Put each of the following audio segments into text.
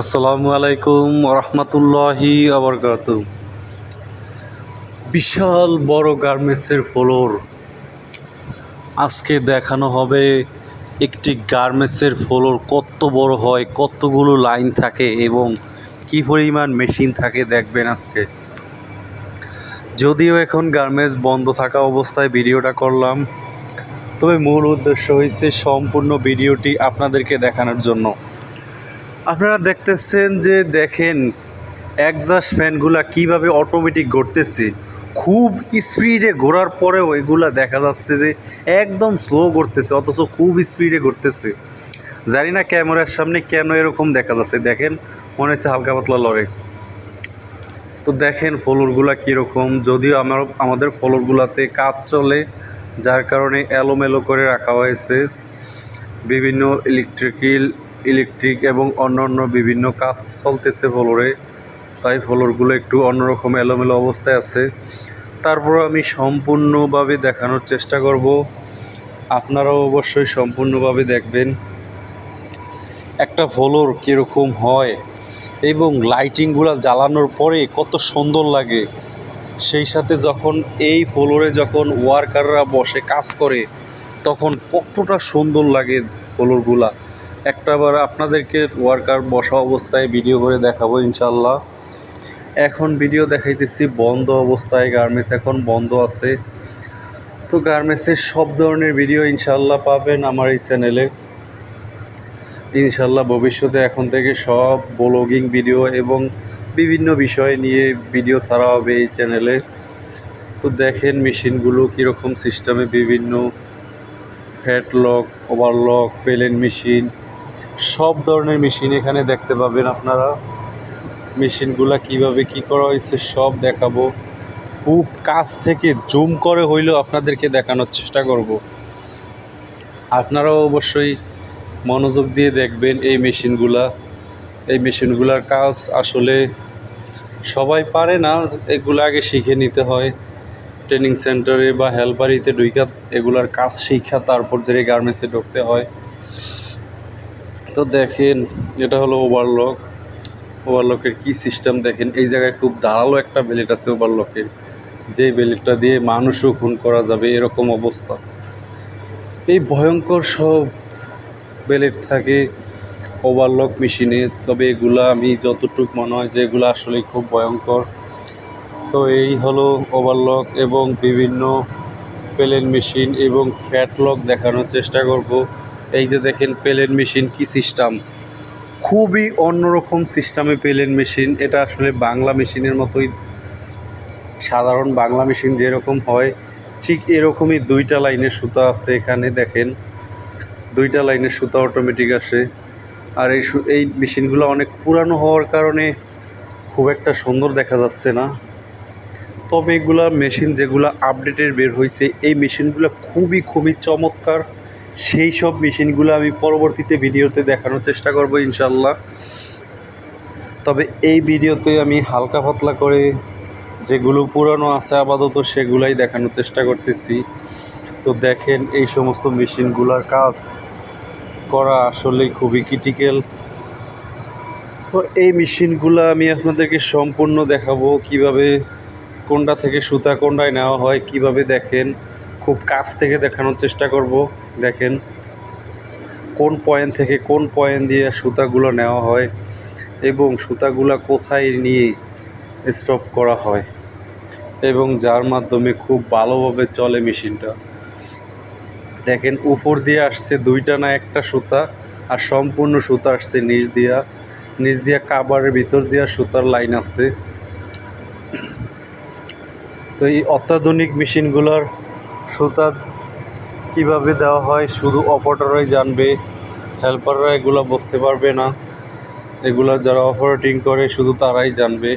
আসসালামু আলাইকুম রহমতুল্লাহি আবরকাত বিশাল বড় গার্মেন্টসের ফ্লোর। আজকে দেখানো হবে একটি গার্মেন্টসের ফ্লোর, কত বড় হয়, কতগুলো লাইন থাকে এবং কি পরিমাণ মেশিন থাকে দেখবেন আজকে। যদিও এখন গার্মেন্টস বন্ধ থাকা অবস্থায় ভিডিওটা করলাম, তবে মূল উদ্দেশ্য হয়েছে সম্পূর্ণ ভিডিওটি আপনাদেরকে দেখানোর জন্য। আপনারা দেখতেছেন যে দেখেন একজাস্ট ফ্যানগুলা কীভাবে অটোমেটিক ঘুরতেছে খুব স্পিডে ঘোরার পরেও এগুলা দেখা যাচ্ছে যে একদম স্লো ঘুরতেছে অথচ খুব স্পিডে ঘুরতেছে জানি না ক্যামেরার সামনে কেন এরকম দেখা যাচ্ছে। দেখেন, মনে হচ্ছে হালকা পাতলা লড়ে। তো দেখেন ফলোরগুলা কীরকম, যদিও আমার, আমাদের ফলোরগুলাতে কাজ চলে, যার কারণে এলোমেলো করে রাখা হয়েছে। বিভিন্ন ইলেকট্রিক্যাল ইলেকট্রিক এবং অন্যান্য বিভিন্ন কাজ চলতেছে ফ্লোরে, তাই ফ্লোরগুলো একটু অন্যরকম এলোমেলো অবস্থায় আছে। তারপর আমি সম্পূর্ণভাবে দেখানোর চেষ্টা করব। আপনারাও অবশ্যই সম্পূর্ণভাবে দেখবেন একটা ফ্লোর কীরকম হয় এবং লাইটিংগুলো জ্বালানোর পরে কত সুন্দর লাগে। সেই সাথে যখন এই ফ্লোরে যখন ওয়ার্কাররা বসে কাজ করে, তখন কতটা সুন্দর লাগে ফ্লোরগুলা। একটাবার আপনাদেরকে ওয়ার্কার বসা অবস্থায় ভিডিও করে দেখাবো ইনশাল্লাহ এখন ভিডিও দেখাইতেছি বন্ধ অবস্থায় গার্মেন্টস এখন বন্ধ আছে। তো গার্মেন্টসের সব ধরনের ভিডিও ইনশাল্লাহ পাবেন আমার এই চ্যানেলে ইনশাল্লাহ ভবিষ্যতে এখন থেকে সব ব্লগিং ভিডিও এবং বিভিন্ন বিষয় নিয়ে ভিডিও ছাড়া হবে এই চ্যানেলে তো দেখেন মেশিনগুলো কীরকম সিস্টেমে বিভিন্ন ফ্যাট লক ওভারলক পেলেন মেশিন সব ধরনের মেশিন এখানে দেখতে পাবেন আপনারা। মেশিনগুলা কীভাবে কি করা হয়েছে সব দেখাবো। খুব কাছ থেকে জুম করে হইলেও আপনাদেরকে দেখানোর চেষ্টা করব। আপনারাও অবশ্যই মনোযোগ দিয়ে দেখবেন এই মেশিনগুলা। এই মেশিনগুলার কাজ আসলে সবাই পারে না, এগুলো আগে শিখে নিতে হয়। ট্রেনিং সেন্টারে বা হেল্পারিতে ঢুইকা এগুলার কাজ শিক্ষা তারপর যে গার্মেন্টসে ঢুকতে হয়। তো দেখেন, এটা হলো ওভারলক ওভারলকের কি সিস্টেম দেখেন? এই জায়গায় খুব ধারালো একটা বেলেট আছে ওভারলকের যে বেলেটটা দিয়ে মানুষও খুন করা যাবে, এরকম অবস্থা। এই ভয়ঙ্কর সব বেলেট থাকে ওভারলক মেশিনে তবে এগুলা আমি যতটুক মনে হয় যে এগুলো আসলে খুব ভয়ঙ্কর। তো এই হলো ওভারলক এবং বিভিন্ন প্লেন মেশিন এবং ফ্যাটলক দেখানোর চেষ্টা করব। এই যে দেখেন পেলেন মেশিন কি সিস্টেম। খুবই অন্যরকম সিস্টেমে পেলেন মেশিন। এটা আসলে বাংলা মেশিনের মতোই সাধারণ বাংলা মেশিন যেরকম হয়, ঠিক এরকমই দুইটা লাইনের সুতা আছে এখানে, দেখেন। দুইটা লাইনের সুতা অটোমেটিক আসে। আর এই এই মেশিনগুলো অনেক পুরানো হওয়ার কারণে খুব একটা সুন্দর দেখা যাচ্ছে না। তবে এগুলা মেশিন যেগুলো আপডেটের বের হয়েছে এই মেশিনগুলো খুবই খুবই চমৎকার। সেই সব মেশিনগুলো আমি পরবর্তীতে ভিডিওতে দেখানোর চেষ্টা করব ইনশাল্লাহ তবে এই ভিডিওতে আমি হালকা পাতলা করে যেগুলো পুরানো আছে আপাতত সেগুলাই দেখানোর চেষ্টা করতেছি। তো দেখেন এই সমস্ত মেশিনগুলোর কাজ করা আসলে খুবই ক্রিটিক্যাল তো এই মেশিনগুলো আমি আপনাদেরকে সম্পূর্ণ দেখাবো কীভাবে কোনটা থেকে সুতা কোনটায় নেওয়া হয়, কীভাবে দেখেন। খুব কাছ থেকে দেখানোর চেষ্টা করব। দেখেন, কোন পয়েন্ট থেকে কোন পয়েন্ট দিয়ে সুতাগুলো নেওয়া হয় এবং সুতাগুলো কোথায় নিয়ে স্টপ করা হয় এবং যার মাধ্যমে খুব ভালোভাবে চলে মেশিনটা। দেখেন, উপর দিয়ে আসছে দুইটা না একটা সুতা আর সম্পূর্ণ সুতা আসছে নিচ দিয়া। নিচ দিয়া কাবারের ভিতর দিয়া সুতার লাইন আছে। তো এই অত্যাধুনিক মেশিনগুলোর সুতা কীভাবে দেওয়া হয় শুধু অপারেটররাই জানবে হেল্পাররা এগুলো বুঝতে পারবে না। এগুলো যারা অপারেটিং করে শুধু তারাই জানবে।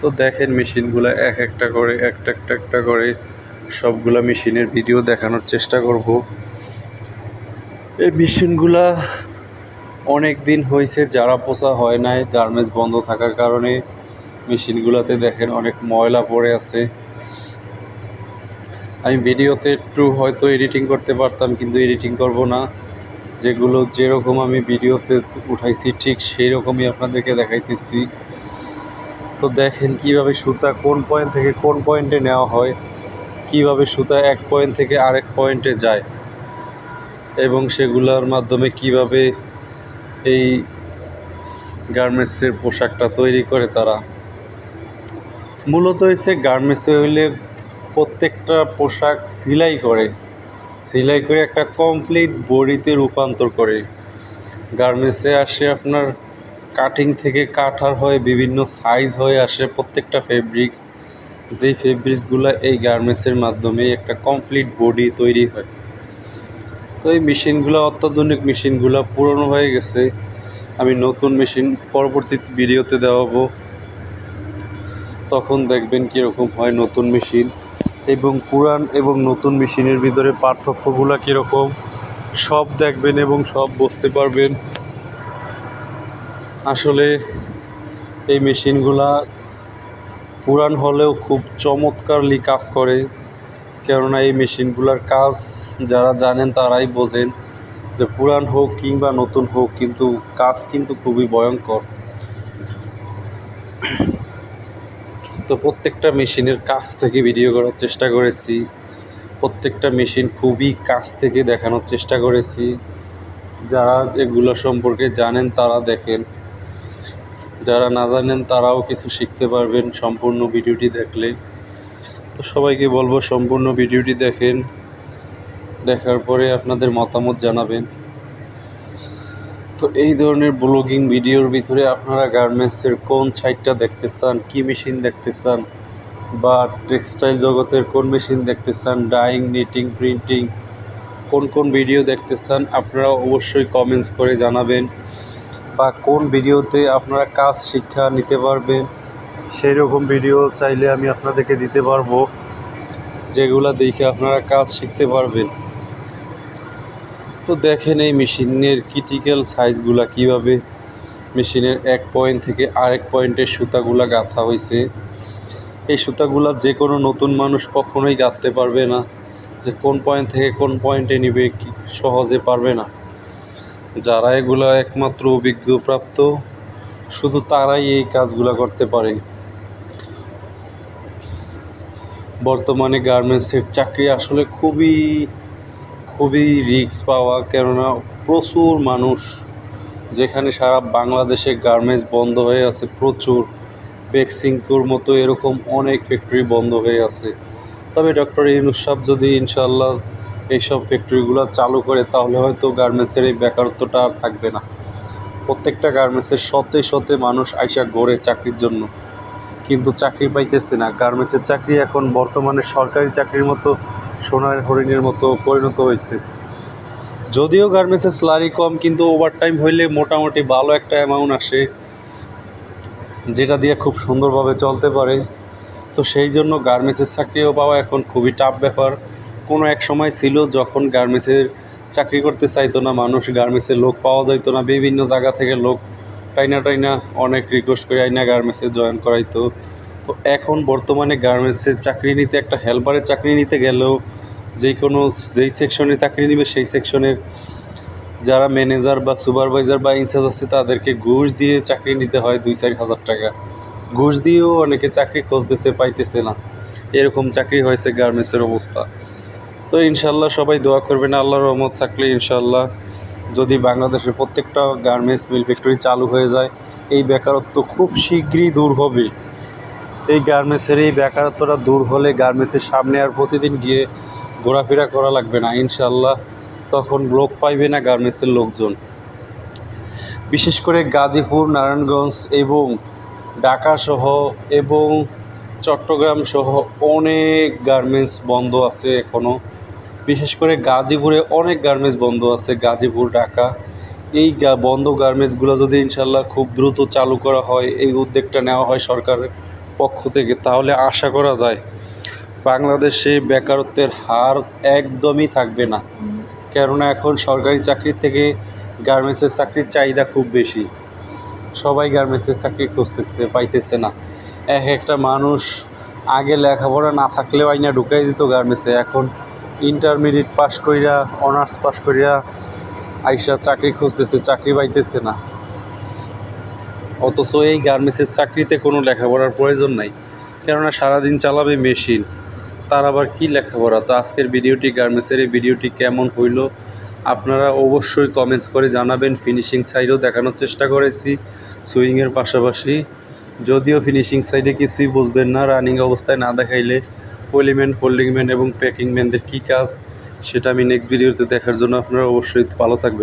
তো দেখেন মেশিনগুলো এক একটা করে, একটা একটা একটা করে সবগুলা মেশিনের ভিডিও দেখানোর চেষ্টা করব। এই মেশিনগুলা অনেক দিন হয়েছে যারা পোষা হয় নাই, গার্মেন্টস বন্ধ থাকার কারণে মেশিনগুলোতে দেখেন অনেক ময়লা পড়ে আছে। আমি ভিডিওতে একটু হয়তো এডিটিং করতে পারতাম, কিন্তু এডিটিং করব না। যেগুলো যেরকম আমি ভিডিওতে উঠাইছি, ঠিক সেই রকমই আপনাদেরকে দেখাইতেছি। তো দেখেন কীভাবে সুতা কোন পয়েন্ট থেকে কোন পয়েন্টে নেওয়া হয়, কীভাবে সুতা এক পয়েন্ট থেকে আরেক পয়েন্টে যায়, এবং সেগুলোর মাধ্যমে কীভাবে এই গার্মেন্টসের পোশাকটা তৈরি করে তারা। মূলত হচ্ছে গার্মেন্টসে হইলে প্রত্যেকটা পোশাক সেলাই করে। সেলাই করে একটা কমপ্লিট বডিতে রূপান্তর করে। গার্মেন্টসে আসে আপনার কাটিং থেকে কাটার হয়ে বিভিন্ন সাইজ হয়ে আসে প্রত্যেকটা ফেব্রিক্স যেই ফেব্রিক্সগুলো এই গার্মেন্টসের মাধ্যমে একটা কমপ্লিট বডি তৈরি হয়। তো এই মেশিনগুলো অত্যাধুনিক মেশিনগুলো পুরনো হয়ে গেছে। আমি নতুন মেশিন পরবর্তী ভিডিওতে দেওয়াবো তখন দেখবেন কীরকম হয় নতুন মেশিন এবং পুরান এবং নতুন মেশিনের ভিতরে পার্থক্যগুলো কীরকম, সব দেখবেন এবং সব বুঝতে পারবেন। আসলে এই মেশিনগুলা পুরান হলেও খুব চমৎকারলি কাজ করে, কেননা এই মেশিনগুলোর কাজ যারা জানেন তারাই বোঝেন যে পুরান হোক কিংবা নতুন হোক, কিন্তু কাজ কিন্তু খুবই ভয়ঙ্কর। তো প্রত্যেকটা মেশিনের কাছ থেকে ভিডিও করার চেষ্টা করেছি। প্রত্যেকটা মেশিন খুবই কাছ থেকে দেখানোর চেষ্টা করেছি। যারা এগুলো সম্পর্কে জানেন তারা দেখেন। যারা না জানেন তারাও কিছু শিখতে পারবেন সম্পূর্ণ ভিডিওটি দেখলে। তো সবাইকে বলব সম্পূর্ণ ভিডিওটি দেখেন। দেখার পরে আপনাদের মতামত জানাবেন। তো এই ধরনের ব্লগিং ভিডিওর ভিতরে আপনারা গার্মেন্টসের কোন সাইডটা দেখতে চান, কী মেশিন দেখতে চান, বা টেক্সটাইল জগতের কোন মেশিন দেখতে চান, ডাইং, নিটিং, প্রিন্টিং, কোন কোন ভিডিও দেখতে চান, আপনারা অবশ্যই কমেন্টস করে জানাবেন, বা কোন ভিডিওতে আপনারা কাজ, শিক্ষা নিতে পারবেন সেই রকম ভিডিও চাইলে আমি আপনাদেরকে দিতে পারব, যেগুলো দেখে আপনারা কাজ শিখতে পারবেন। তো দেখেন এই মেশিনের ক্রিটিক্যাল সাইজগুলা কীভাবে মেশিনের এক পয়েন্ট থেকে আরেক পয়েন্টের সুতাগুলা গাঁথা হয়েছে এই সুতাগুলা যে কোনো নতুন মানুষ কখনোই গাঁথতে পারবে না, যে কোন পয়েন্ট থেকে কোন পয়েন্টে নিবে কি সহজে পারবে না। যারা এগুলো একমাত্র অভিজ্ঞপ্রাপ্ত, শুধু তারাই এই কাজগুলো করতে পারে। বর্তমানে গার্মেন্টসের চাকরি আসলে খুবই খুবই রিস্ক পাওয়া, কেননা প্রচুর মানুষ যেখানে সারা বাংলাদেশে গার্মেন্টস বন্ধ হয়ে আছে, প্রচুর। বেক্সিংকোর মতো এরকম অনেক ফ্যাক্টরি বন্ধ হয়ে আছে। তবে ডক্টর ইউনুস সাহেব যদি ইনশাল্লাহ এইসব ফ্যাক্টরিগুলো চালু করে, তাহলে হয়তো গার্মেন্টসের এই বেকারত্বটা আর থাকবে না। প্রত্যেকটা গার্মেন্টসের শতে শতে মানুষ আইসা গড়ে চাকরির জন্য। কিন্তু চাকরি পাইতেছে না। গার্মেন্টসের চাকরি এখন বর্তমানে সরকারি চাকরির মতো সোনার হরিণের মতো পরিণত হয়েছে। যদিও গার্মেন্টসের স্যালারি কম, কিন্তু ওভারটাইম হইলে মোটামুটি ভালো একটা অ্যামাউন্ট আসে, যেটা দিয়ে খুব সুন্দরভাবে চলতে পারে। তো সেই জন্য গার্মেন্টসের চাকরিও পাওয়া এখন খুবই টাফ ব্যাপার। কোনো এক সময় ছিল যখন গার্মেন্টসের চাকরি করতে চাইতো না মানুষ, গার্মেন্টসের লোক পাওয়া যাইতো না, বিভিন্ন জায়গা থেকে লোক টাইনা টাইনা অনেক রিকোয়েস্ট করে আইনা গার্মেন্টসে জয়েন করাইতো। তো এখন বর্তমানে গার্মেন্টসের চাকরি নিতে একটা হেল্পারের চাকরি নিতে গেলেও যে কোনো, যেই সেকশনে চাকরি নিবে সেই সেকশনের যারা ম্যানেজার বা সুপারভাইজার বা ইনচার্জ আছে তাদেরকে ঘুষ দিয়ে চাকরি নিতে হয় দুই চার হাজার টাকা। ঘুষ দিয়েও অনেকে চাকরি খুঁজতেছে, পাইতেছে না। এরকম চাকরি হয়েছে গার্মেন্টসের অবস্থা। তো ইনশাল্লাহ সবাই দোয়া করবেন, আল্লাহর রহমত থাকলে ইনশাল্লাহ যদি বাংলাদেশের প্রত্যেকটা গার্মেন্টস মিল ফ্যাক্টরি চালু হয়ে যায়, এই বেকারত্ব খুব শীঘ্রই দূর হবে। এই গার্মেন্টসের এই বেকারত্বটা দূর হলে গার্মেন্টসের সামনে আর প্রতিদিন গিয়ে ঘোরাফেরা করা লাগবে না ইনশাল্লাহ তখন লোক পাইবে না গার্মেন্টসের লোকজন। বিশেষ করে গাজীপুর, নারায়ণগঞ্জ এবং ঢাকা সহ এবং চট্টগ্রাম সহ অনেক গার্মেন্টস বন্ধ আছে এখনও বিশেষ করে গাজীপুরে অনেক গার্মেন্টস বন্ধ আছে, গাজীপুর, ঢাকা। এই বন্ধ গার্মেন্টসগুলো যদি ইনশাল্লাহ খুব দ্রুত চালু করা হয়, এই উদ্যোগটা নেওয়া হয় সরকারের। পক্ষ থেকে, তাহলে আশা করা যায় বাংলাদেশে বেকারত্বের হার একদমই থাকবে না। কেননা এখন সরকারি চাকরির থেকে গার্মেন্টসের চাকরির চাহিদা খুব বেশি। সবাই গার্মেন্টসের চাকরি খুঁজতেছে, পাইতেছে না। এক একটা মানুষ আগে লেখাপড়া না থাকলেও আইনা ঢুকাই দিত গার্মেন্টসে। এখন ইন্টারমিডিয়েট পাস কইরা, অনার্স পাস করিয়া আইসা চাকরি খুঁজতেছে, চাকরি পাইতেছে না। অথচ এই গার্মেন্টসের চাকরিতে কোনো লেখাপড়ার প্রয়োজন নাই। কেননা সারাদিন চালাবে মেশিন। তার আবার কী লেখাপড়া? তো আজকের ভিডিওটি গার্মেন্টসের এই ভিডিওটি কেমন হইল? আপনারা অবশ্যই কমেন্টস করে জানাবেন। ফিনিশিং সাইডও দেখানোর চেষ্টা করেছি সুইংয়ের পাশাপাশি। যদিও ফিনিশিং সাইডে কিছুই বুঝবেন না রানিং অবস্থায় না দেখাইলে পলিম্যান ফোল্ডিং ম্যান এবং প্যাকিং ম্যানদের কী কাজ, সেটা আমি নেক্সট ভিডিওতে দেখার জন্য আপনারা অবশ্যই ভালো থাকবেন।